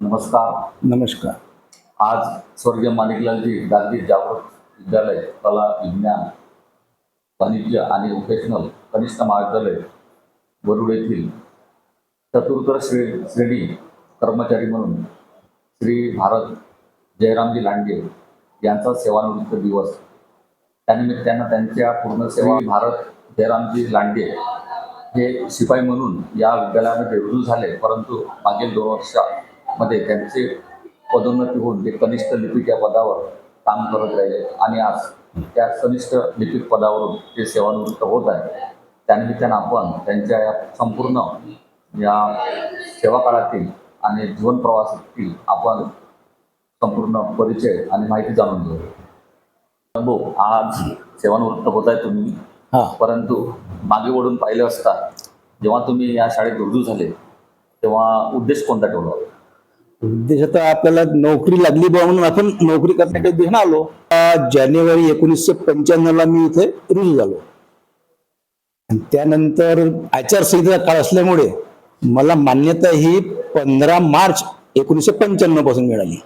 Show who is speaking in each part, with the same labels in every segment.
Speaker 1: नमस्कार.
Speaker 2: नमस्कार.
Speaker 1: आज स्वर्गीय माणिकलालजी गांधी जागृत विद्यालय कला विज्ञान वाणिज्य आणि वोकेशनल कनिष्ठ महाविद्यालय वरुड येथील चतुर्थ श्रे श्रेणी कर्मचारी म्हणून श्री भारत जयरामजी लांडगे यांचा सेवानिवृत्त दिवस. त्यानिमित्तानं त्यांच्या पूर्ण सेवा भारत जयरामजी लांडगे हे शिपाई म्हणून या विद्यालयामध्ये रुजू झाले परंतु मागील दोन वर्षामध्ये त्यांचे पदोन्नती होऊन ते कनिष्ठ लिपिक या पदावर काम करत राहिले. आणि आज त्या कनिष्ठ लिपिक पदावरून ते सेवानिवृत्त होत आहे त्यानिमित्तानं आपण त्यांच्या या संपूर्ण या सेवा काळातील आणि जीवन प्रवासातील आपण संपूर्ण परिचय आणि माहिती जाणून घेऊ. भाऊ आज सेवानिवृत्त होत आहे तुम्ही. परंतु मागे वळून पाहिलं असता जेव्हा तुम्ही या शाळेत रुजू झाले तेव्हा उद्देश कोणता ठेवला होता?
Speaker 2: आपल्याला नोकरी लागली बा म्हणून आपण नोकरी करण्यासाठी उद्देशाने आलो. जानेवारी एकोणीसशे पंच्याण्णवला मी इथे रुजू झालो. त्यानंतर आचारसंहिता काळ असल्यामुळे मला मान्यता ही पंधरा मार्च एकोणीसशे पंच्याण्णवपासून मिळाली.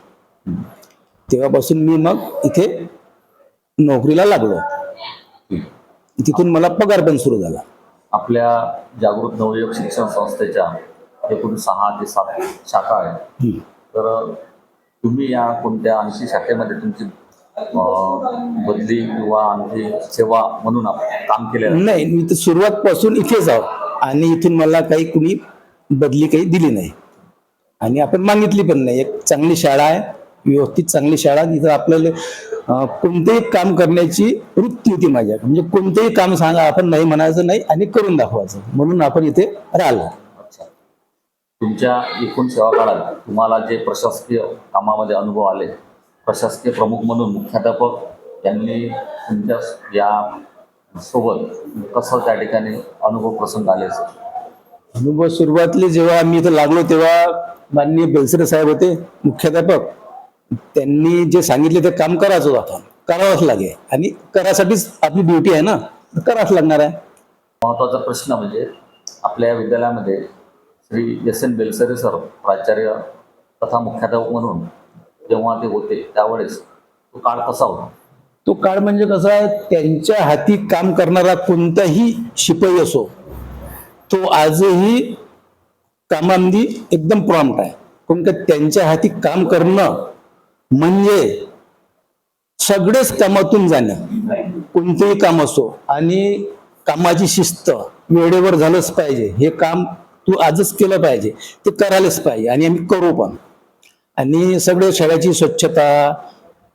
Speaker 2: तेव्हापासून मी मग इथे नोकरीला लागलो. तिथून मला पगार पण सुरू झाला.
Speaker 1: आपल्या जागृत नवयुवक शिक्षण संस्थेच्या एकूण सहा ते सात शाखा आहेत. तर तुम्ही या कोणत्या आणखी शाखेमध्ये तुमची बदली किंवा आणखी सेवा म्हणून काम केलेलं?
Speaker 2: नाही मी तर सुरुवातपासून इथेच आहो. आणि इथून मला काही कुणी बदली काही दिली नाही. आणि आपण मागितली पण नाही. एक चांगली शाळा आहे व्यवस्थित चांगली शाळा. तिथं आपल्याला कोणतेही काम करण्याची वृत्ती होती माझ्या म्हणजे कोणतेही काम सांगा आपण नाही म्हणायचं नाही आणि करून दाखवायचं. म्हणून आपण इथे राहिलो.
Speaker 1: तुमच्या एकूण सेवा काळात तुम्हाला जे प्रशासकीय कामामध्ये अनुभव आले प्रशासकीय प्रमुख म्हणून मुख्याध्यापक यांनी तुमच्या या सोबत कसं त्या ठिकाणी अनुभव प्रसंग आले
Speaker 2: अनुभव सुरुवातले जेव्हा आम्ही इथं लागलो तेव्हा माननीय बेलसरे साहेब होते मुख्याध्यापक. त्यांनी जे सांगितले ते काम करायचं आपण करावंच लागेल. आणि करासाठीच आपली ड्युटी आहे ना. करावंच लागणार आहे.
Speaker 1: महत्त्वाचा प्रश्न म्हणजे आपल्या विद्यालयामध्ये Shri S N Belsare sir प्राचार्य तथा मुख्याध्यापक म्हणून जेव्हा ते होते त्यावेळेस तो काळ कसा होता?
Speaker 2: तो काळ म्हणजे कसा त्यांच्या हाती काम करणारा कोणताही शिपाई असो तो आजही कामामध्ये एकदम प्रॉम्प्ट आहे. कारण का त्यांच्या हाती काम करणं म्हणजे सगळेच कामातून जाणं. कोणतेही काम असो आणि कामाची शिस्त वेळेवर झालंच पाहिजे. हे काम तू आजच केलं पाहिजे ते करायलाच पाहिजे आणि आम्ही करू पण. आणि सगळे शाळेची स्वच्छता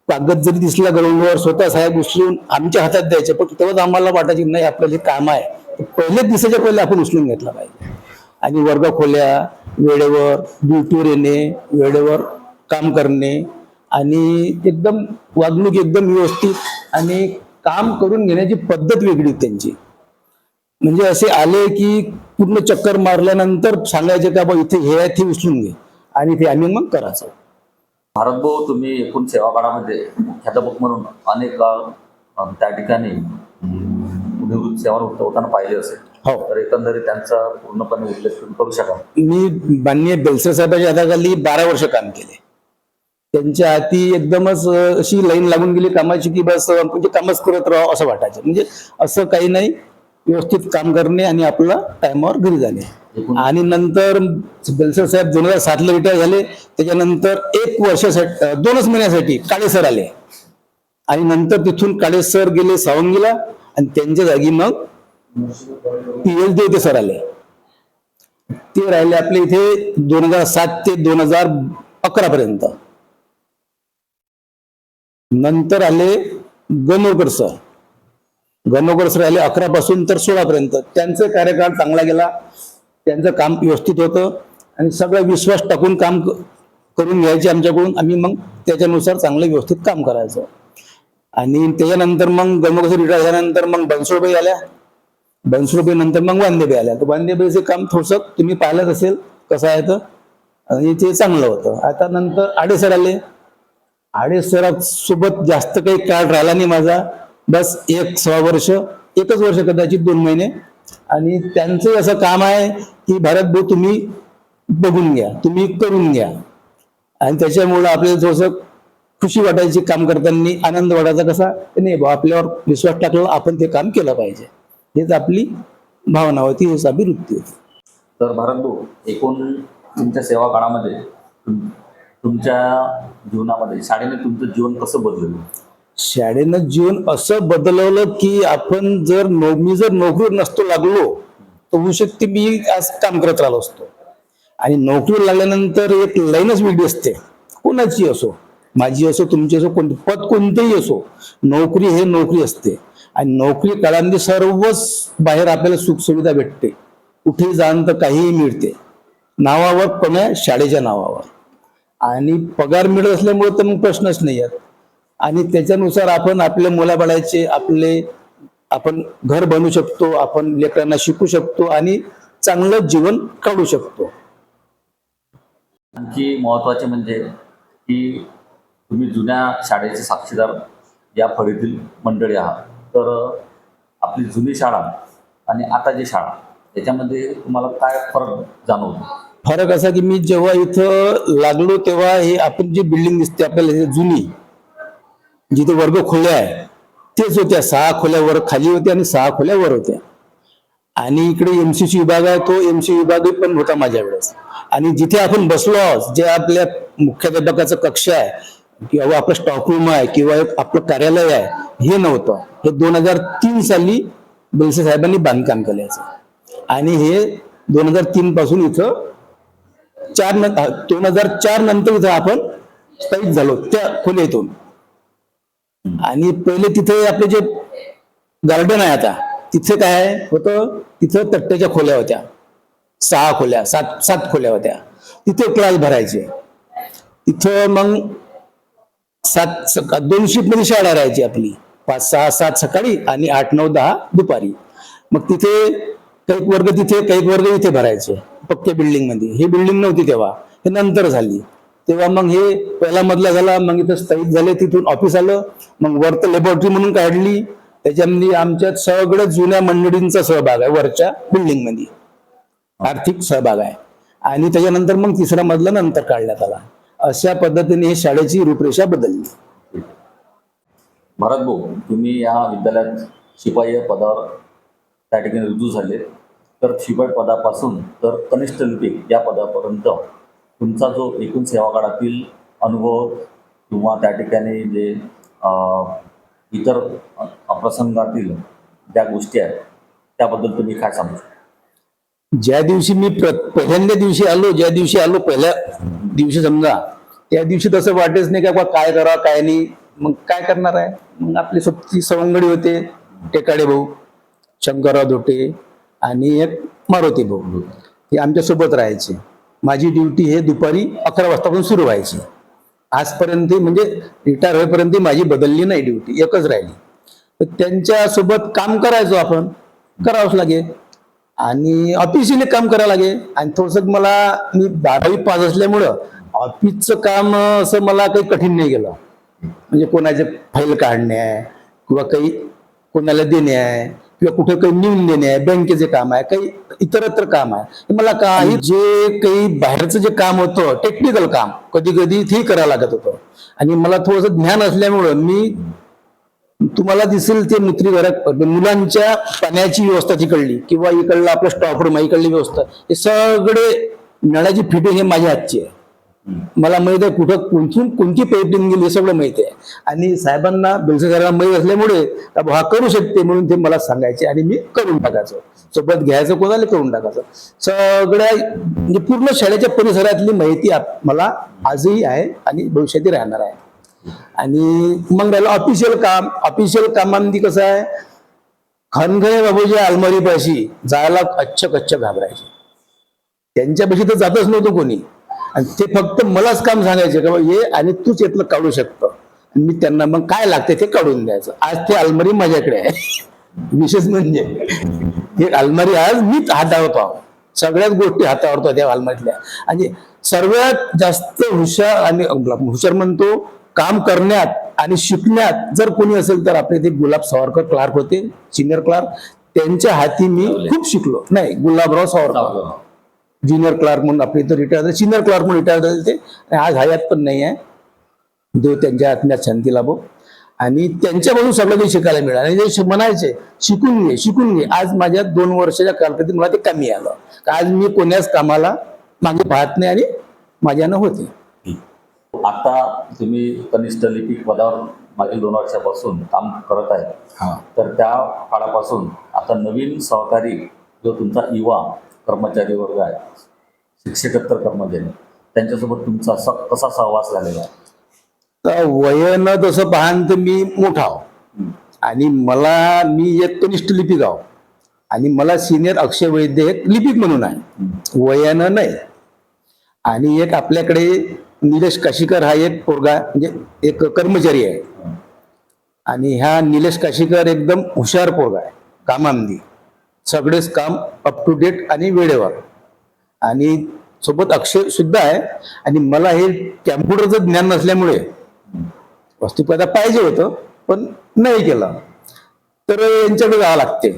Speaker 2: कागद जरी दिसला ग्राउंडवर स्वतः साहेब उचलून आमच्या हातात द्यायचे पण तेव्हाच आम्हाला वाटायचे नाही आपलं जे काम आहे ते पहिलेच दिसायच्या पहिले आपण उचलून घेतलं पाहिजे. आणि वर्ग खोल्या वेळेवर ड्युटीवर येणे वेळेवर काम करणे आणि एकदम वागणूक एकदम व्यवस्थित आणि काम करून घेण्याची पद्धत वेगळी त्यांची. म्हणजे असे आले की पूर्ण चक्कर मारल्यानंतर सांगायचे का बा इथे हे आहे ते उचलून घे. आणि ते आम्ही मग करायचं.
Speaker 1: भारतभाऊ तुम्ही एकूण सेवा काळामध्ये मुख्याध्यापक म्हणून अनेक त्या ठिकाणी सेवानिवृत्त होताना पाहिले असेल.
Speaker 2: हो.
Speaker 1: तर एकंदरीत त्यांचा पूर्णपणे उल्लेख करू शकाल?
Speaker 2: मी माननीय बेलसर साहेबांच्या हाताखाली बारा वर्ष काम केले. त्यांच्या हाती एकदमच अशी लाईन लागून गेली कामाची की बस म्हणजे कामच करत राहावं असं वाटायचं. म्हणजे असं काही नाही. व्यवस्थित काम करणे आणि आपला टायमावर घरी जाणे. आणि नंतर बेलसर साहेब दोन हजार सातला रिटायर झाले. त्याच्यानंतर एक वर्षासाठी दोनच महिन्यासाठी काळे सर आले. आणि नंतर तिथून काळे सर गेले सावंगीला आणि त्यांच्या जागी मग पीएच डी होते सर आले. ते राहिले आपले इथे दोन हजार सात ते दोन हजार अकरा पर्यंत. नंतर आले गणोरकर सर. गणोरकर राहिले आले अकरा पासून तर सोळा पर्यंत. त्यांचा कार्यकाळ चांगला गेला. त्यांचं काम व्यवस्थित होतं. आणि सगळं विश्वास टाकून काम क- करून घ्यायचे आमच्याकडून. आम्ही मग त्याच्यानुसार चांगलं व्यवस्थित काम करायचं. आणि त्याच्यानंतर मग गणोरकर रिटायर झाल्यानंतर मग बनसोळबाई आल्या. बनसोळबाई नंतर मग वांदेबाई आल्या. तर वांदेबाईचं काम थोडंसं तुम्ही पाहिलंच असेल कसं आहे तर. आणि ते चांगलं होतं. आता नंतर आडे सर आले. आडे जास्त काही काळ राहिला नाही माझा. बस एक सहा वर्ष एकच वर्ष कदाचित दोन महिने. आणि त्यांचं असं काम आहे की भारत भाऊ तुम्ही बघून घ्या तुम्ही करून घ्या. आणि त्याच्यामुळं आपल्याला थोडस खुशी वाटायची काम करताना आनंद वाटायचा कसा? नाही बा आपल्यावर विश्वास टाकला आपण ते काम केलं पाहिजे. हेच आपली भावना होती हेच आपली वृत्ती होती.
Speaker 1: तर भारत भाऊ एकूण तुमच्या सेवा काळामध्ये तुमच्या जीवनामध्ये शाळेने तुमचं जीवन कसं बदललं?
Speaker 2: शाळेनं जीवन असं बदलवलं की आपण जर नो मी जर नोकरीवर नसतो लागलो तर होऊ शकते मी आज काम करत राहिलो असतो. आणि नोकरीवर लागल्यानंतर एक लाईनच वेगळी असते. कोणाची असो माझी असो तुमची असो कोणती पद कोणतेही असो नोकरी हे नोकरी असते. आणि नोकरी काळामध्ये सर्वच बाहेर आपल्याला सुखसुविधा भेटते. कुठेही जाण तर काहीही मिळते. नावावर पण आहे शाळेच्या नावावर. आणि पगार मिळत असल्यामुळे तर मग प्रश्नच नाही आहेत आणि त्याच्यानुसार आपण आपल्या मुलाबाळाचे आपले आपण घर बनवू शकतो आपण लेकरांना शिकू शकतो आणि चांगलं जीवन काढू शकतो.
Speaker 1: आणखी महत्त्वाचे म्हणजे की तुम्ही जुन्या शाळेचे साक्षीदार या फळीतील मंडळी आहात. तर आपली जुनी शाळा आणि आताची शाळा याच्यामध्ये तुम्हाला काय फरक जाणवतो?
Speaker 2: फरक असा की मी जेव्हा इथं लागलो तेव्हा हे आपण जी बिल्डिंग दिसते आपल्याला जुनी जिथे वर्ग खोल्या आहे तेच होत्या. सहा खोल्या वर खाली होत्या आणि सहा खोल्या वर होत्या. आणि इकडे एमसीसी विभाग आहे तो एमसी विभाग पण होता माझ्या वेळेस. आणि जिथे आपण बसलो आहोत जे आपल्या मुख्याध्यापकाचं कक्ष आहे किंवा आपलं स्टॉक रूम आहे किंवा आपलं कार्यालय आहे हे नव्हतं. हे दोन हजार तीन साली बेलसे साहेबांनी बांधकाम केल्याचं आणि हे दोन हजार तीन पासून इथं चार दोन हजार चार नंतर इथं आपण स्थायिक झालो त्या खोलीतून. आणि पहिले तिथे आपले जे गार्डन आहे आता तिथे काय होतं? तिथं तट्ट्याच्या खोल्या होत्या. सहा खोल्या सात सात खोल्या होत्या. तिथे क्लास भरायचे. तिथं मग सात सका- दोन शिफ्टमध्ये शाळा राहायची आपली. पाच सहा सात सकाळी आणि आठ नऊ दहा दुपारी. मग तिथे काही वर्ग तिथे काही वर्ग इथे भरायचे. पक्क्या बिल्डिंगमध्ये. ही बिल्डिंग नव्हती तेव्हा. हे नंतर झाली. तेव्हा मग हे पहिला मधला झाला मग इथं स्थायिक झाले तिथून ऑफिस आलं. मग वर तर लॅबोरेटरी म्हणून काढली. त्याच्यामध्ये आमच्यात सगळं जुन्या मंडळींचा सहभाग आहे वरच्या बिल्डिंगमध्ये आर्थिक सहभाग आहे. आणि त्याच्यानंतर मग तिसरा मधला नंतर काढण्यात आला. अशा पद्धतीने ही शाळेची रूपरेषा बदलली.
Speaker 1: भरत भाऊ तुम्ही या विद्यालयात शिपाई या पदावर त्या ठिकाणी रुजू झाले. तर शिपाई पदापासून तर कनिष्ठ लिपिक या पदापर्यंत तुमचा जो एकूण सेवाकाळातील अनुभव किंवा त्या ठिकाणी जे इतर प्रसंगातील ज्या गोष्टी आहेत त्याबद्दल तुम्ही काय सांगू शकता?
Speaker 2: ज्या दिवशी मी प्र- पहिल्यांदा दिवशी आलो ज्या दिवशी आलो पहिल्या दिवशी समजा त्या दिवशी तसं वाटेच नाही का काय करावं काय नाही मग काय करणार आहे? मग आपली स्वतःची सवंगडी होते टेकाडे भाऊ शंकरराव धोटे आणि एक मारुती भाऊ. हे आमच्यासोबत राहायचे. माझी ड्युटी हे दुपारी अकरा वाजतापासून सुरू व्हायची. आजपर्यंत म्हणजे रिटायर होईपर्यंत माझी बदलली नाही ड्युटी एकच राहिली. तर त्यांच्यासोबत काम करायचो आपण करावंच लागेल. आणि ऑफिशियली काम करावं लागेल. आणि थोडंसं मला मी बारावी पास असल्यामुळं ऑफिसचं काम असं मला काही कठीण नाही गेलं. म्हणजे कोणाचे फाईल काढणे आहे किंवा काही कोणाला देणे आहे किंवा कुठे काही नेऊन देणे आहे बँकेचे काम आहे काही इतरत्र काम आहे. मला काही जे काही बाहेरचं जे काम होतं टेक्निकल काम कधी कधी ते करावं लागत होतं. आणि मला थोडंसं ज्ञान असल्यामुळं मी तुम्हाला दिसेल ते मुत्री घरात मुलांच्या पाण्याची व्यवस्था तिकडली किंवा इकडलं आपलं स्टॉक रूम आहे इकडली व्यवस्था. हे सगळे नळाची फिटिंग हे माझ्या हातची आहे. मला माहीत आहे कुठं कोणती कोणती देऊन गेली हे सगळं माहिती आहे. आणि साहेबांना बेलसे माहीत असल्यामुळे हा करू शकते म्हणून ते मला सांगायचे आणि मी करून टाकायचो. सोबत घ्यायचं कोणाला करून टाकायचं. सगळ्या म्हणजे पूर्ण शाळेच्या परिसरातली माहिती मला आजही आहे आणि भविष्यातही राहणार आहे. आणि मग राहिलं ऑफिशियल काम. ऑफिशियल कामामध्ये कसं आहे? खनखरे बाबूजी अलमारीपाशी जायला कच्छ कच्छ घाबरायचे. त्यांच्यापाशी तर जातच नव्हतं कोणी. आणि ते फक्त मलाच काम सांगायचे का ये आणि तूच यातलं काढू शकतो. आणि मी त्यांना मग काय लागते ते काढून द्यायचं. आज ते अलमारी माझ्याकडे आहे. विशेष म्हणजे ही अलमारी आज मीच हाताळतो आहो. सगळ्याच गोष्टी हातावरतो त्या अलमारीतल्या. आणि सर्वात जास्त हुशार आणि हुशार म्हणतो काम करण्यात आणि शिकण्यात जर कोणी असेल तर आपले ते गुलाब सावरकर क्लार्क होते सिनियर क्लार्क. त्यांच्या हाती मी खूप शिकलो. नाही गुलाबराव सावरकर. ज्युनियर क्लार्क म्हणून आपल्या इथं रिटायर झाले सिनियर क्लार्क म्हणून रिटायर झाले ते. आणि आज हयात पण नाही आहे. देव त्यांच्या आत्म्यात शांती लाभो. आणि त्यांच्यापासून सगळं काही शिकायला मिळालं. आणि जे म्हणायचे शिकून घे शिकून घे. आज माझ्या दोन वर्षाच्या कालावधीत मला ते कमी आलं. का आज मी कोण्याच कामाला मागे पाहत नाही आणि माझ्यानं होते.
Speaker 1: आता तुम्ही कनिष्ठ लिपिक पदावर मागील दोन वर्षापासून काम करत आहे.
Speaker 2: हा.
Speaker 1: तर त्या काळापासून आता नवीन सहकारी जो तुमचा युवा कर्मचारी वर्ग आहे. शिक्षकेतर कर्मचारी. त्यांच्यासोबत तुमचा स कसा सहवास झालेला आहे?
Speaker 2: वयनं तसं पाहान तर मी मोठा आहो. आणि मला मी एक कनिष्ठ लिपिक आहो. आणि मला सिनियर अक्षय वैद्य एक लिपिक म्हणून आहे. वयानं नाही. आणि एक आपल्याकडे निलेश काशीकर हा एक पोरगा म्हणजे एक कर्मचारी आहे. आणि ह्या निलेश काशीकर एकदम हुशार पोरगा आहे. कामांदी सगळेच काम अप टू डेट आणि वेळेवर. आणि सोबत अक्षय सुद्धा आहे. आणि मला हे कॅम्प्युटरचं ज्ञान नसल्यामुळे वस्तुपाता पाहिजे होतं पण नाही केलं. तर यांच्याकडे जावं लागते.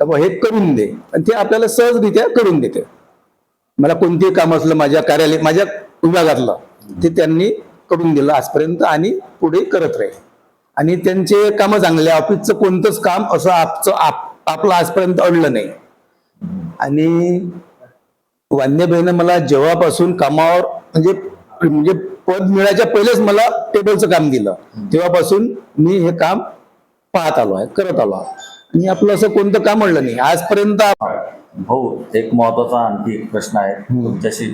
Speaker 2: का बा हे करून दे. आणि ते आपल्याला सहजरित्या करून देते. मला कोणतेही काम असलं माझ्या कार्यालय माझ्या विभागातलं ते त्यांनी करून दिलं आजपर्यंत आणि पुढे करत राहील. आणि त्यांचे कामं चांगले ऑफिसचं कोणतंच काम असं आपचं आप आपलं आजपर्यंत अडलं नाही. आणि वान्यबाईनं मला जेव्हापासून कामावर म्हणजे म्हणजे पद मिळायच्या पहिलेच मला टेबलचं काम दिलं तेव्हापासून मी हे काम पाहत आलो आहे करत आलो आहे. आणि आपलं असं कोणतं काम अडलं नाही. आजपर्यंत
Speaker 1: भाऊ एक महत्त्वाचा आणखी एक प्रश्न आहे. तुमच्याशी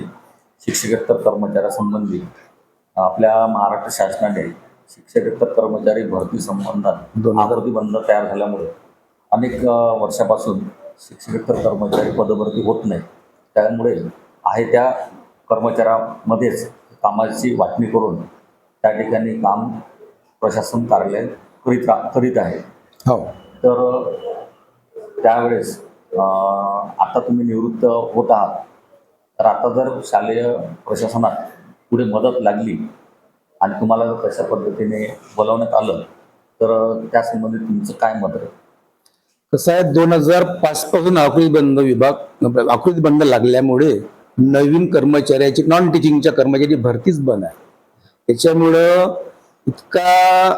Speaker 1: शिक्षकेतर कर्मचाऱ्यासंबंधी आपल्या महाराष्ट्र शासनाने शिक्षकेतर कर्मचारी भरती संबंधात
Speaker 2: दोन हजार-
Speaker 1: आकृती बंद तयार झाल्यामुळे अनेक वर्षापासून शिक्षकेतर कर्मचारी पदभरती होत नाही त्यामुळे आहे त्या कर्मचाऱ्यामध्येच कामाची वाटणी करून त्या ठिकाणी काम प्रशासन कार्यालय करीत रा करीत आहे.
Speaker 2: हो.
Speaker 1: तर त्यावेळेस आता तुम्ही निवृत्त होत आहात. तर आता जर शालेय प्रशासनात पुढे मदत लागली आणि तुम्हाला जर तशा पद्धतीने बोलावण्यात आलं तर त्यासंबंधी तुमचं काय मत आहे?
Speaker 2: कसं आहे दोन हजार पाच पासून आकृती बंद विभाग आकृती बंद लागल्यामुळे नवीन कर्मचाऱ्याची नॉन टीचिंगच्या कर्मचारी भरतीच बंद आहे. त्याच्यामुळं इतका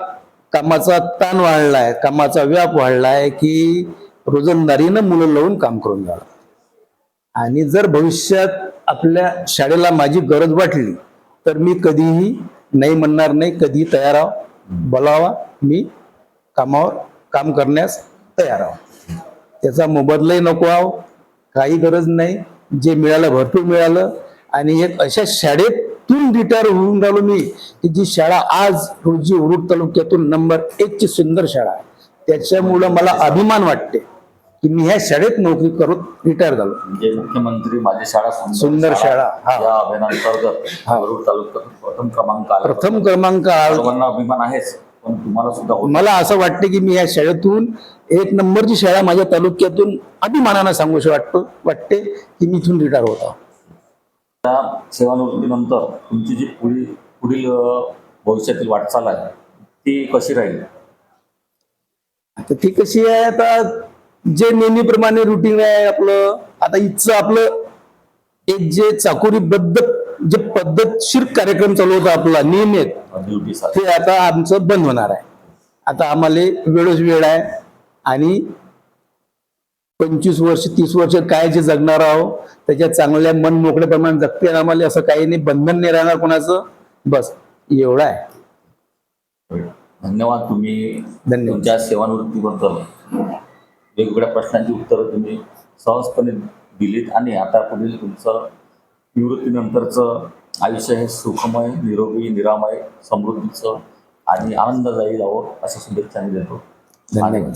Speaker 2: कामाचा ताण वाढला आहे कामाचा व्याप वाढला आहे की रोजंदारीनं मुलं लावून काम करून जाणार आणि जर भविष्यात आपल्या शाळेला माझी गरज वाटली तर मी कधीही नाही म्हणणार नाही कधी तयार आहो बोलावा मी कामावर काम करण्यास तयार आहो. त्याचा मोबदलाही नको आहो काही गरज नाही. जे मिळालं भरपूर मिळालं. आणि एक अशा शाळेतून रिटायर होऊन राहिलो मी की जी शाळा आज रोजी उरुड तालुक्यातून नंबर एक ची सुंदर शाळा आहे. त्याच्यामुळं मला अभिमान वाटते की मी ह्या शाळेत नोकरी करून रिटायर झालो.
Speaker 1: म्हणजे मुख्यमंत्री माझी शाळा
Speaker 2: सुंदर शाळा, हा.
Speaker 1: या अभियानांतर्गत. वरुड प्रथम क्रमांक आला.
Speaker 2: प्रथम क्रमांक
Speaker 1: सर्वांना अभिमान आहेच पण तुम्हाला सुद्धा.
Speaker 2: मला असं वाटते की मी या शाळेतून एक नंबरची शाळा माझ्या तालुक्यातून अभिमानानं सांगूशी वाटतो वाटते की मी इथून रिटायर होता
Speaker 1: त्या सेवानिवृत्तीनंतर तुमची जी पुढील पुढील भविष्यातील वाटचाल आहे ती कशी राहील?
Speaker 2: आता ती कशी आहे आता जे नेहमीप्रमाणे रुटीन आहे आपलं आता इथचं आपलं एक जे चाकोरीबद्ध जे पद्धतशीर कार्यक्रम चालू होता आपला नियमित ते आता आमचं बंद होणार आहे. आता आम्हाला वेळच वेळ आहे. आणि पंचवीस वर्ष तीस वर्ष काय जे जगणार आहो त्याच्या चांगल्या मन मोकळेप्रमाणे जगते आणि आम्हाला असं काही नाही बंधन नाही राहणार कोणाचं. बस एवढं आहे.
Speaker 1: धन्यवाद तुम्ही
Speaker 2: धन्यवाद.
Speaker 1: तुमच्या सेवानिवृत्तीबद्दल वेगवेगळ्या प्रश्नांची उत्तरं तुम्ही सहजपणे दिलीत आणि आता पुढील तुमचं निवृत्तीनंतरचं आयुष्य हे सुखमय निरोगी निरामय समृद्धीचं आणि आनंददायी जावं अशा शुभेच्छा देतो.
Speaker 2: धन्यवाद.